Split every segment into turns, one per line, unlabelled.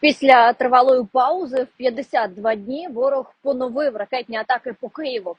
Після тривалої паузи в 52 дні ворог поновив ракетні атаки по Києву.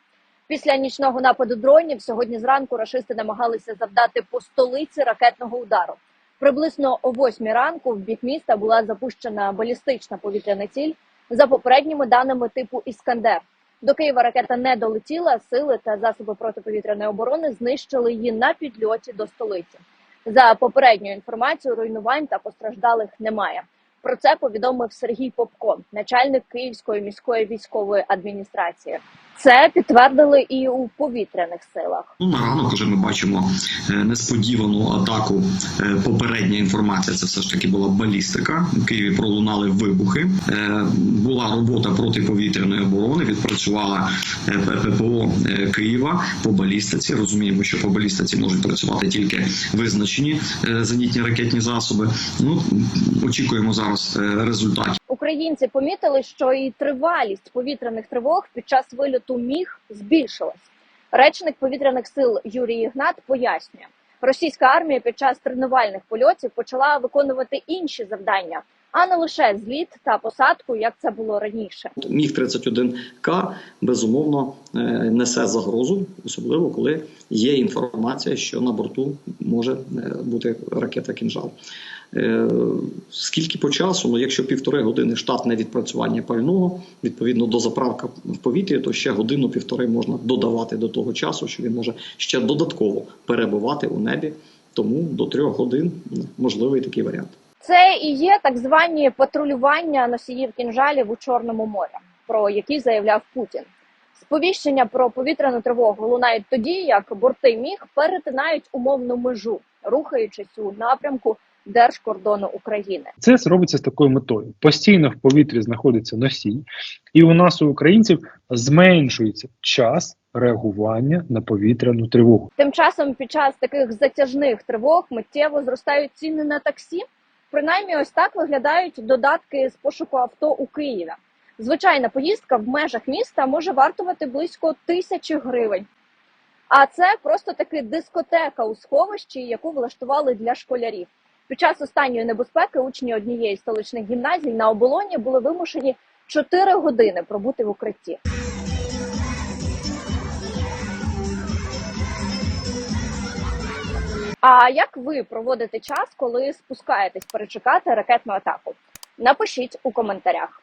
Після нічного нападу дронів сьогодні зранку рашисти намагалися завдати по столиці ракетного удару. Приблизно о 8 ранку в бік міста була запущена балістична повітряна ціль за попередніми даними типу Іскандер. До Києва ракета не долетіла. Сили та засоби протиповітряної оборони знищили її на підльоті до столиці. За попередньою інформацією, руйнувань та постраждалих немає. Про це повідомив Сергій Попко, начальник Київської міської військової адміністрації. Це підтвердили і у повітряних силах.
Ну, на ранок вже ми бачимо е, несподівану атаку. Е, Попередня інформація це все ж таки була балістика. У Києві пролунали вибухи. Е, Була робота протиповітряної оборони. Відпрацювала ППО Києва по балістиці. Розуміємо, що по балістиці можуть працювати тільки визначені зенітні ракетні засоби. Ну очікуємо зараз результатів.
Українці помітили, що і тривалість повітряних тривог під час вильоту міг збільшилась. Речник повітряних сил Юрій Ігнат пояснює, російська армія під час тренувальних польотів почала виконувати інші завдання, а не лише зліт та посадку, як це було раніше.
Міг 31 к безумовно е, несе загрозу, особливо коли є інформація, що на борту може е, бути ракета кінжал. Е, Скільки по часу? Ну, якщо півтори години штатне відпрацювання пального, відповідно до заправки в повітрі, то ще годину-півтори можна додавати до того часу, що він може ще додатково перебувати у небі. Тому до трьох годин можливий такий варіант.
Це і є так звані патрулювання носіїв кінжалів у Чорному морі, про які заявляв Путін. Сповіщення про повітряну тривогу лунають тоді, як борти міг перетинають умовну межу, рухаючись у напрямку держкордону України.
Це робиться з такою метою. Постійно в повітрі знаходиться носій, і у нас у українців зменшується час реагування на повітряну тривогу.
Тим часом, під час таких затяжних тривог миттєво зростають ціни на таксі. Принаймні, ось так виглядають додатки з пошуку авто у Києві. Звичайна поїздка в межах міста може вартувати близько тисячі гривень. А це просто таки дискотека у сховищі, яку влаштували для школярів. Під час останньої небезпеки учні однієї столичних гімназій на оболоні були вимушені 4 години пробути в укритті. А як ви проводите час, коли спускаєтесь перечекати ракетну атаку? Напишіть у коментарях.